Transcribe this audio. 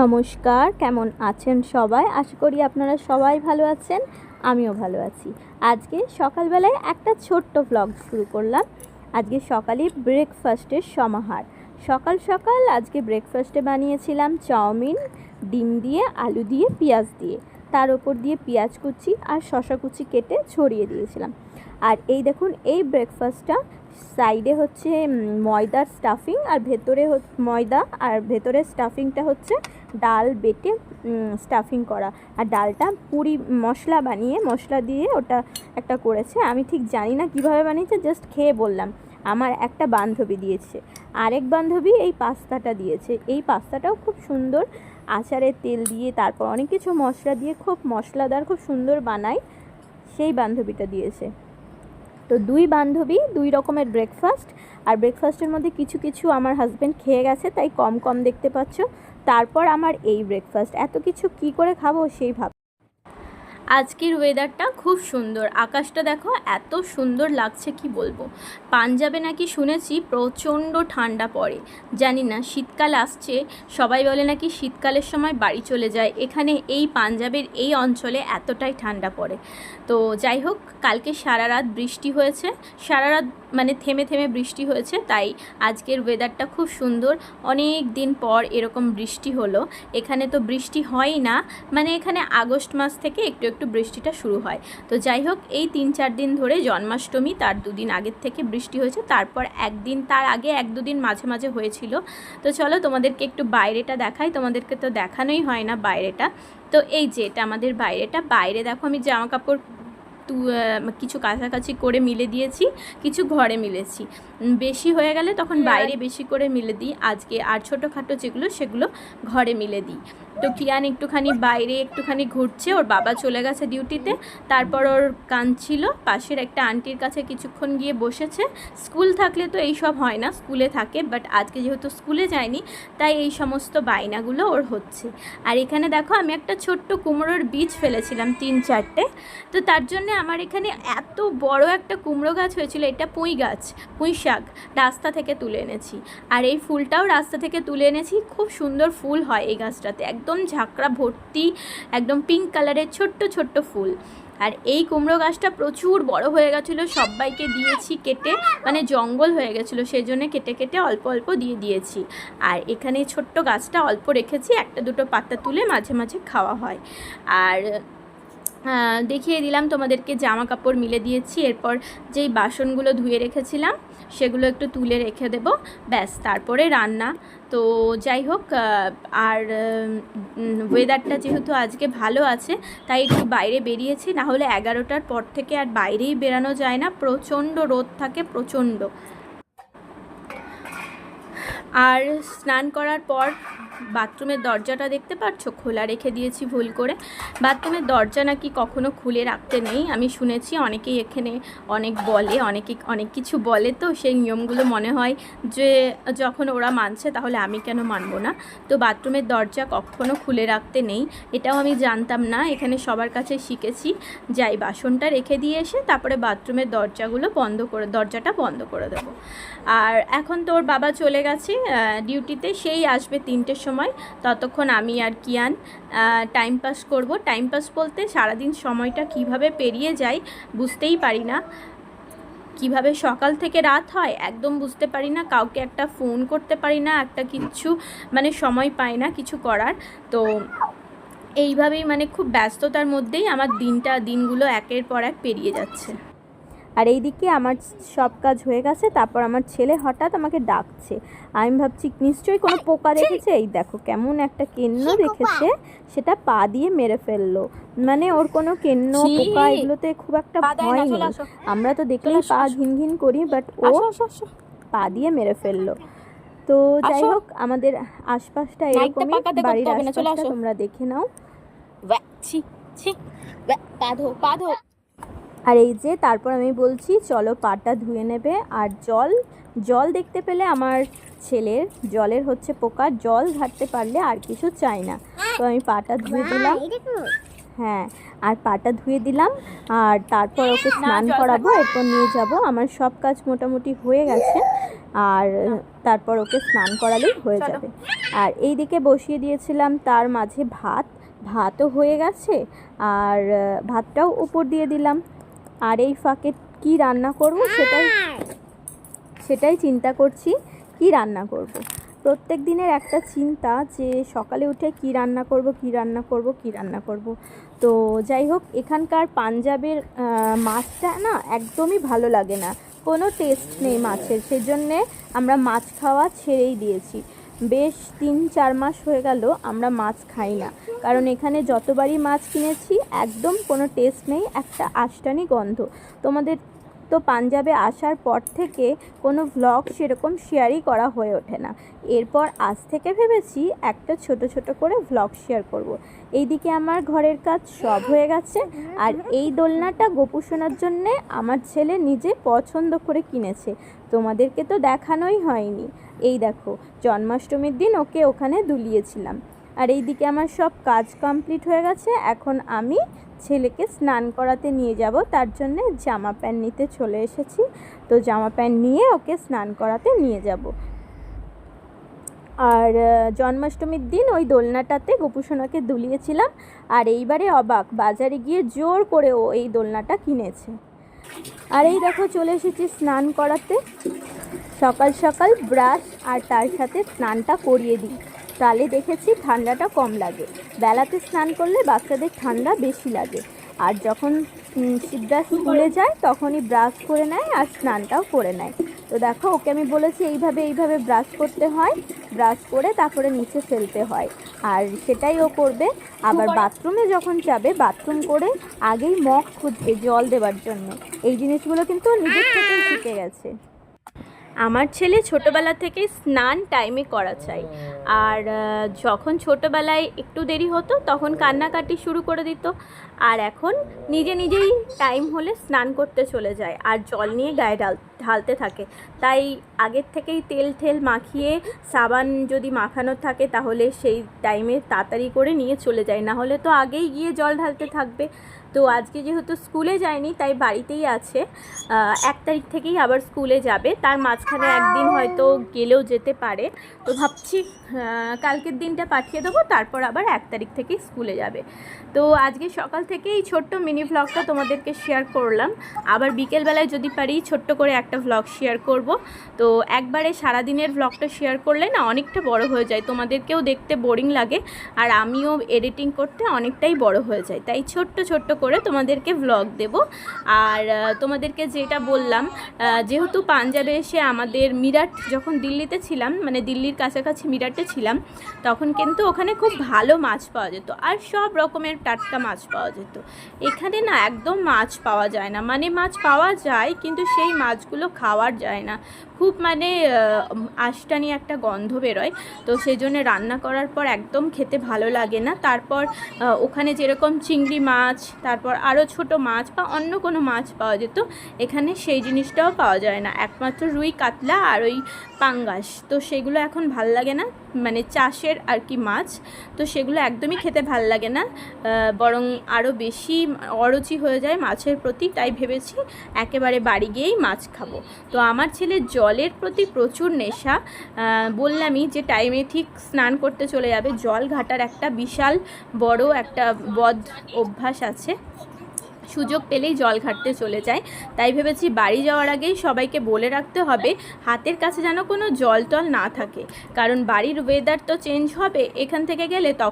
নমস্কার, কেমন আছেন সবাই? আশা করি আপনারা সবাই ভালো আছেন, আমিও ভালো আছি। আজকে সকালবেলায় একটা ছোট্ট ব্লগ শুরু করলাম। আজকে সকালে ব্রেকফাস্টের সমাহার। সকাল সকাল আজকে ব্রেকফাস্টে বানিয়েছিলাম চাউমিন, ডিম দিয়ে, আলু দিয়ে, পেঁয়াজ দিয়ে। তার ওপর দিয়ে পেঁয়াজ কুচি আর শশা কুচি কেটে ছড়িয়ে দিয়েছিলাম। আর এই দেখুন, এই ব্রেকফাস্টটা সাইডে হচ্ছে ময়দার স্টাফিং আর ভেতরে ময়দা আর ভেতরে স্টাফিংটা হচ্ছে ডাল বেটে স্টাফিং করা। আর ডালটা পুরি মশলা বানিয়ে, মশলা দিয়ে ওটা একটা করেছে। আমি ঠিক জানি না কীভাবে বানিয়েছে জাস্ট খেয়ে বললাম। আমার একটা বান্ধবী দিয়েছে। আরেক বান্ধবী এই পাস্তাটা দিয়েছে। এই পাস্তাটাও খুব সুন্দর আচারের তেল দিয়ে, তারপর অনেক কিছু মশলা দিয়ে খুব মশলাদার, খুব সুন্দর বানায়। সেই বান্ধবীটা দিয়েছে। তো দুই বান্ধবী, দুই রকমের ব্রেকফাস্ট আর ব্রেকফাস্টের মধ্যে কিছু কিছু আমার হাজব্যান্ড খেয়ে গেছে, তাই কম কম দেখতে পাচ্ছ। তারপর আমার এই ব্রেকফাস্ট এত কিছু কি করে খাব সেই ভাব আজকের ওয়েদারটা খুব সুন্দর। আকাশটা দেখো, এত সুন্দর লাগছে, কি বলব? পাঞ্জাবে নাকি শুনেছি প্রচণ্ড ঠান্ডা পড়ে। জানি না, শীতকাল আসছে, সবাই বলে নাকি শীতকালের সময় বাড়ি চলে যায়। এখানে এই পাঞ্জাবের এই অঞ্চলে এতটাই ঠান্ডা পড়ে। তো যাই হোক, কালকে সারা রাত বৃষ্টি হয়েছে। সারা রাত মানে থেমে থেমে বৃষ্টি হয়েছে, তাই আজকের ওয়েদারটা খুব সুন্দর। অনেক দিন পর এরকম বৃষ্টি হলো। এখানে তো বৃষ্টি হয়ই না। মানে এখানে আগস্ট মাস থেকে একটু একটু বৃষ্টিটা শুরু হয়। তো যাই হোক, এই তিন চার দিন ধরে জন্মাষ্টমী, তার দুদিন আগের থেকে বৃষ্টি হয়েছে, তারপর একদিন, তার আগে এক দুদিন মাঝে মাঝে হয়েছিল। তো চলো তোমাদেরকে একটু বাইরেটা দেখাই, তোমাদেরকে তো দেখানোই হয় না বাইরেটা। তো এই যে, এটা আমাদের বাইরেটা। বাইরে দেখো আমি জামা কাপড় কিছু কাছাকাছি করে মিলে দিয়েছি কিছু ঘরে মিলেছি। বেশি হয়ে গেলে তখন বাইরে বেশি করে মিলে দিই। আজকে আর ছোটোখাটো যেগুলো সেগুলো ঘরে মিলে দিই। তো কিয়ান একটুখানি বাইরে একটুখানি ঘুরছে ওর বাবা চলে গেছে ডিউটিতে। তারপর ওর কাঁদছিল পাশের একটা আন্টির কাছে কিছুক্ষণ গিয়ে বসেছে। স্কুল থাকলে তো এই সব হয় না স্কুলে থাকে বাট আজকে যেহেতু স্কুলে যায়নি তাই এই সমস্ত বায়নাগুলো ওর হচ্ছে। আর এখানে দেখো আমি একটা ছোট্ট কুমড়োর বীজ ফেলেছিলাম তিন চারটে। তো তার জন্য আমার এখানে এত বড় একটা কুমড়ো গাছ হয়েছিল, এটা পুঁই গাছ, পুঁই শাক, রাস্তা থেকে তুলে এনেছি। আর এই ফুলটাও রাস্তা থেকে তুলে এনেছি, খুব সুন্দর ফুল হয় এই গাছটাতে, একদম ঝাঁকড়া ভর্তি, একদম পিঙ্ক কালারের ছোট্ট ছোট্ট ফুল। আর এই কুমড়ো গাছটা প্রচুর বড় হয়ে গেছিল, সবাইকে দিয়েছি কেটে মানে জঙ্গল হয়ে গেছিল সেই জন্য কেটে কেটে অল্প অল্প দিয়ে দিয়েছি। আর এখানে ছোট্ট গাছটা অল্প রেখেছি, একটা দুটো পাতা তুলে মাঝে মাঝে খাওয়া হয়। আর দেখিয়ে দিলাম, তোমাদেরকে জামা কাপড় মিলে দিয়েছি। এরপর যেই বাসনগুলো ধুয়ে রেখেছিলাম, সেগুলো একটু তুলে রেখে দেব। ব্যাস, তারপরে রান্না। তো যাই হোক আর ওয়েদারটা যেহেতু আজকে ভালো আছে, তাই একটু বাইরে বেরিয়েছি। না হলে এগারোটার পর থেকে আর বাইরেই বেরানো যায় না। প্রচণ্ড রোদ থাকে, প্রচণ্ড। আর স্নান করার পর বাথরুমের দরজাটা দেখতে পাচ্ছ খোলা রেখে দিয়েছি ভুল করে। বাথরুমের দরজা নাকি কখনো খুলে রাখতে নেই। আমি শুনেছি অনেকেই এখানে অনেক বলে, অনেকে অনেক কিছু বলে। তো সেই নিয়মগুলো মনে হয় যে, যখন ওরা মানছে তাহলে আমি কেন মানবো না? তো বাথরুমের দরজা কখনো খুলে রাখতে নেই। এটাও আমি জানতাম না। এখানে সবার কাছে শিখেছি। যাই, বাসনটা রেখে দিয়ে এসে তারপরে বাথরুমের দরজাগুলো বন্ধ করে, দরজাটা বন্ধ করে দেবো। আর এখন তোর বাবা চলে গেছে ডিউটিতে। সেই আসবে তিনটের সময় ততক্ষণ আমি আর কিয়ান টাইম পাস করব। টাইম পাস বলতে সারাদিন সময়টা কীভাবে পেরিয়ে যায় বুঝতেই পারি না। কীভাবে সকাল থেকে রাত হয় একদম বুঝতে পারি না। কাউকে একটা ফোন করতে পারি না, একটা কিছু মানে সময় পাই না কিছু করার। তো এইভাবেই মানে খুব ব্যস্ততার মধ্যেই আমার দিনটা, দিনগুলো একের পর এক পেরিয়ে যাচ্ছে। আর এইদিকে আমার সব কাজ হয়ে গেছে তারপর আমার ছেলে হঠাৎ আমাকে ডাকছে। আমি ভাবছি নিশ্চয়ই কোনো পোকা দেখেছে? এই দেখো কেমন একটা কেন্ন দেখেছে সেটা পা দিয়ে মেরে ফেলল। মানে ওর কোনো কেন্ন পোকা এগুলোতে খুব একটা ভয় নেই। আমরা তো দেখলেই পা। ঘিন ঘিন করি বাট ও পা দিয়ে মেরে ফেলল। তো যাই হোক আমাদের আশপাশটা এরকমই বাড়ির আশপাশটা তোমরা দেখে নাও। ছি ছি। পা ধো পা ধো। আর এই যে তারপর আমি বলছি চলো পাটা ধুয়ে নেবে। আর জল জল দেখতে পেলে আমার ছেলের জলের হচ্ছে পোকা জল ঘাটতে পারলে আর কিছু চাই না। তো আমি পাটা ধুয়ে দিলাম। হ্যাঁ আর পাটা ধুয়ে দিলাম। আর তারপর ওকে স্নান করাবো এরপর নিয়ে যাব। আমার সব কাজ মোটামুটি হয়ে গেছে। আর তারপর ওকে স্নান করালেই হয়ে যাবে। আর এই দিকে বসিয়ে দিয়েছিলাম তার মাঝে ভাত। ভাতও হয়ে গেছে। আর ভাতটাও উপর দিয়ে দিলাম। আর এই ফাঁকে কি রান্না করব সেটাই সেটাই চিন্তা করছি কি রান্না করব। প্রত্যেক দিনের একটা চিন্তা যে সকালে উঠে কি রান্না করব কি রান্না করব কি রান্না করব। তো যাই হোক এখানকার পাঞ্জাবের মাছটা না একদমই ভালো লাগে না। কোনো টেস্ট নেই মাছের সেজন্যে আমরা মাছ খাওয়া ছেড়েই দিয়েছি। বেশ তিন, চার মাস হয়ে গেল, আমরা মাছ খাই না। কারণ এখানে যতবারই মাছ কিনেছি, একদম কোনো টেস্ট নেই, একটা আষ্টানি গন্ধ। তোমাদের তো পাঞ্জাবে আসার পর থেকে কোনো ভ্লগ সেরকম শেয়ারই করা হয়ে ওঠে না। এরপর আজ থেকে ভেবেছি একটা ছোট ছোট করে ভ্লগ শেয়ার করব। এইদিকে আমার ঘরের কাজ সব হয়ে গেছে। আর এই দোলনাটা গোপু শোনার জন্যে আমার ছেলে নিজে পছন্দ করে কিনেছে। তোমাদেরকে তো দেখানোই হয়নি। এই দেখো, জন্মাষ্টমীর দিন ওকে ওখানে দুলিয়েছিলাম। আর এইদিকে আমার সব কাজ কমপ্লিট হয়ে গেছে। এখন আমি ছেলেকে স্নান করাতে নিয়ে যাব, তার জন্য জামা প্যান্ট নিতে চলে এসেছি। তো জামা প্যান্ট নিয়ে ওকে স্নান করাতে নিয়ে যাব। আর জন্মাষ্টমীর দিন ওই দোলনাটাতে গোপুসোনাকে দুলিয়েছিলাম। আর এইবারে অবাক, বাজারে গিয়ে জোর করে ও এই দোলনাটা কিনেছে। আর এই দেখো, চলে এসেছি স্নান করাতে। সকাল সকাল ব্রাশ আর তার সাথে স্নানটা করিয়ে দিই। তাহলে দেখেছি ঠান্ডাটা কম লাগে। বেলাতে স্নান করলে বাচ্চাদের ঠান্ডা বেশি লাগে। আর যখন শিবদা স্কুলে যায় তখনই ব্রাশ করে নেয় আর স্নানটাও করে নেয়। তো দেখো ওকে আমি বলেছি এইভাবে এইভাবে ব্রাশ করতে হয়। ব্রাশ করে তারপরে নিচে ফেলতে হয়। আর সেটাই ও করবে। আবার বাথরুমে যখন যাবে বাথরুম করে আগেই মগ খুঁজবে জল দেওয়ার জন্য। এই জিনিসগুলো কিন্তু নিজের থেকেই শিখে গেছে। আমার ছেলে ছোটোবেলা থেকে স্নান টাইমে করা চাই। আর যখন ছোটোবেলায় একটু দেরি হতো, তখন কান্নাকাটি শুরু করে দিত। আর এখন নিজে নিজেই টাইম হলে স্নান করতে চলে যায় আর জল নিয়ে গায়ে ঢাল, ঢালতে থাকে। তাই আগের থেকেই তেল ঠেল মাখিয়ে সাবান যদি মাখানো থাকে, তাহলে সেই টাইমে তাড়াতাড়ি করে নিয়ে চলে যায়। না হলে তো আগেই গিয়ে জল ঢালতে থাকবে। তো আজকে যেহেতু স্কুলে যায়নি, তাই বাড়িতেই আছে। এক তারিখ থেকেই আবার স্কুলে যাবে। তার মাঝখানে একদিন হয়তো গেলেও যেতে পারে। তো ভাবছি কালকের দিনটা পাঠিয়ে দেবো, তারপর আবার এক তারিখ থেকেই স্কুলে যাবে। তো আজকে সকাল থেকেই ছোট্ট মিনি ভ্লগটা তোমাদেরকে শেয়ার করলাম। আবার বিকেলবেলায় যদি পারি, ছোট্ট করে একটা ভ্লগ শেয়ার করব। তো একবারে সারাদিনের ভ্লগটা শেয়ার করলে না অনেকটা বড় হয়ে যায়। তোমাদেরকেও দেখতে বোরিং লাগে। আর আমিও এডিটিং করতে অনেকটাই বড় হয়ে যায়। তাই ছোট্ট ছোট্ট করে তোমাদেরকে ভ্লগ দেব। আর তোমাদেরকে যেটা বললাম যেহেতু পাঞ্জাবে এসে আমাদের মিরাট, যখন দিল্লিতে ছিলাম মানে দিল্লির কাছাকাছি মিরাটে ছিলাম, তখন কিন্তু ওখানে খুব ভালো মাছ পাওয়া যেত আর সব রকমের টাটকা মাছ পাওয়া যেত। এখানে না একদম মাছ পাওয়া যায় না। মানে মাছ পাওয়া যায়, কিন্তু সেই মাছগুলো খাওয়ার যায় না। খুব মানে আশটানি একটা গন্ধ বেরোয়। তো সেই জন্য রান্না করার পর একদম খেতে ভালো লাগে না। তারপর ওখানে যেরকম চিংড়ি মাছ, তারপর আরও ছোট মাছ বা অন্য কোনো মাছ পাওয়া যেত, এখানে সেই জিনিসটাও পাওয়া যায় না। একমাত্র রুই কাতলা আর ওই পাঙ্গাস। তো সেগুলো এখন ভালো লাগে না। মানে চাষের আর কি মাছ, তো সেগুলো একদমই খেতে ভালো লাগে না। বরং আরও বেশি অরুচি হয়ে যায় মাছের প্রতি, তাই ভেবেছি একেবারে বাড়ি গিয়েই মাছ খাব। তো আমার ছেলে জলের প্রতি প্রচুর নেশা। বললামই যে টাইমে ঠিক স্নান করতে চলে যাবে। জল ঘাটার একটা বিশাল বড় একটা বদ অভ্যাস আছে। সুযোগ পেলেই জল ঘাটতে চলে যায়। তাই ভেবেছি বাড়ি যাওয়ার আগেই সবাইকে বলে রাখতে হবে, হাতের কাছে যেন কোনো জল টল না থাকে। কারণ বাড়ির ওয়েদার তো চেঞ্জ হবে, এখান থেকে গেলে তখন